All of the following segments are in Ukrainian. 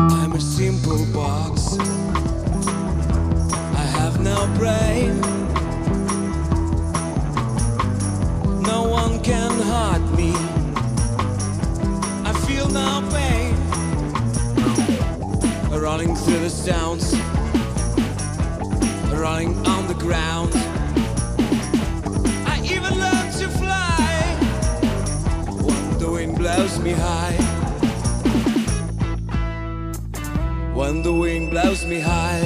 I'm a simple box. I have no brain. No one can hurt me. I feel no pain. Running through the sounds. Running on the ground. I even learned to fly. When the wind blows me high. When the wind blows me high.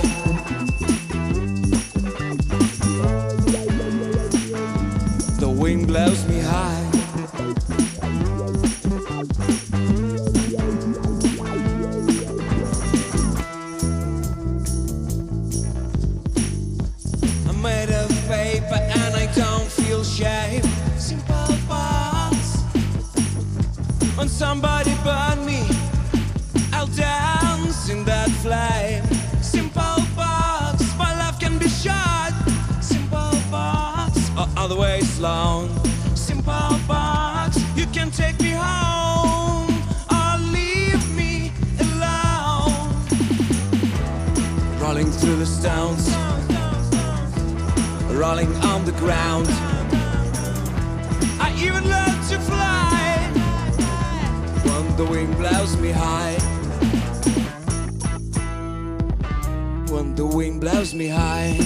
The wind blows me high. I'm made paper and I don't feel shame. Simple somebody Rolling through the stones rolling on the ground. I even learned to fly when the wind blows me high. When the wind blows me high.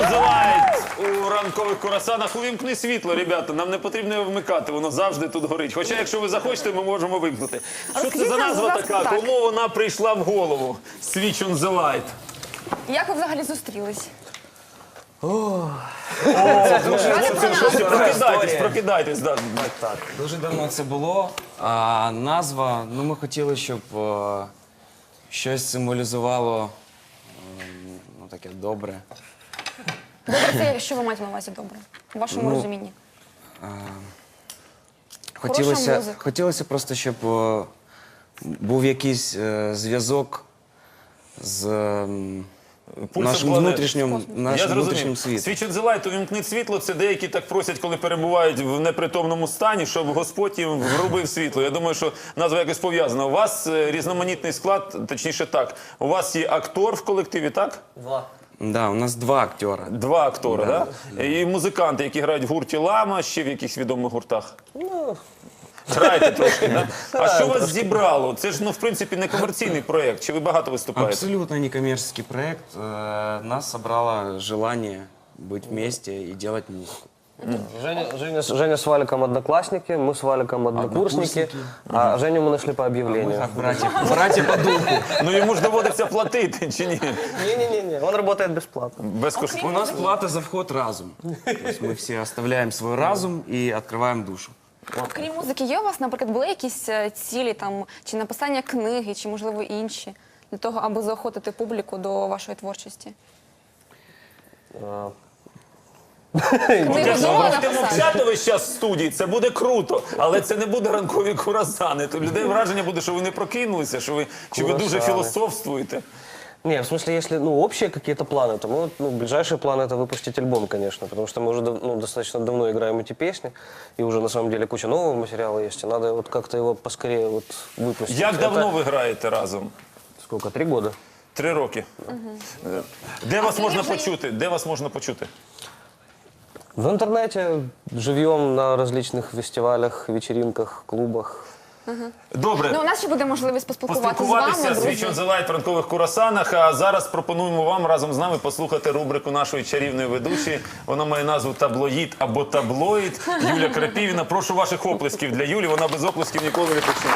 the у ранкових курасанах. Увімкни світло, ребята. Нам не потрібно його вмикати, воно завжди тут горить. Хоча, якщо ви захочете, ми можемо вимкнути. Що це за назва така? Кому вона прийшла в голову? Switch on the light. Як ви взагалі зустрілись? Прокидайтесь, прокидайтесь. да. Дуже давно це було. А назва, ну ми хотіли, щоб щось символізувало ем, ну, таке добре. Добре, це що ви маєте на увазі добре? У вашому Ну, розумінні. Хотілося, музика. хотілося просто, щоб е, був якийсь е, зв'язок з ем, Пульсом нашим планети. внутрішнім, Я нашим зрозумів. внутрішнім світом. On the light, увімкніть світло. Це деякі так просять, коли перебувають в непритомному стані, щоб Господь їм врубив світло. Я думаю, що назва якось пов'язана. У вас е, різноманітний склад, точніше так. У вас є актор в колективі, так? Да, у нас два актера. Два актори, да? І музиканти, які грають в гурті Лама, ще в якихось відомих гуртах. Ну. Грайте трошки, да? А що вас зібрало? Це ж, ну, в принципі, не комерційний проєкт. Чи ви багато виступаєте? Абсолютно некоммерческий проект. Э, Нас собрало желание быть вместе и делать музыку. Женя, Женя, с- Женя с Валиком одноклассники, мы с Валиком однокурсники, а Женю мы нашли по Мы объявлению. как братья, братья по духу. Ну йому ж доводиться платити, чи ні? Не-не-не, он работает бесплатно. У Безкоштовно. нас плата за вход разум. То есть мы все оставляем свой разум и открываем душу. Крім музики, є у вас, наприклад, були якісь е, цілі там чи написання книги, чи можливо інші для того, аби заохотити публіку до вашої творчості? Книгу Якщо думали ви будете написати? мовчати весь час в студії, це буде круто, але це не буде ранкові курасани. То людей враження буде, що ви не прокинулися, що ви, чи ви дуже Курасани. філософствуєте. Не, в смысле, если ну, общие какие-то планы, то мы, вот, ну, ближайший план это выпустить альбом, конечно, потому что мы уже дав- ну, достаточно давно играем эти песни, и уже на самом деле куча нового материала есть, и надо вот как-то его поскорее вот выпустить. Як Это давно ви граєте разом? Сколько? Три года. Три роки. Е, Де вас ти можна вже- почути? Де вас можна почути? В интернете, живьем на различных фестивалях, вечеринках, клубах. Добре. Ну, у нас ще буде можливість поспілкуватися з Поспілкуватися вами, з друзі. On the в ранкових курасанах. А зараз пропонуємо вам разом з нами послухати рубрику нашої чарівної ведучої. Вона має назву Таблоїд або таблоїд. Юля Крапівіна. Прошу ваших оплесків для Юлі. Вона без оплесків ніколи не почне.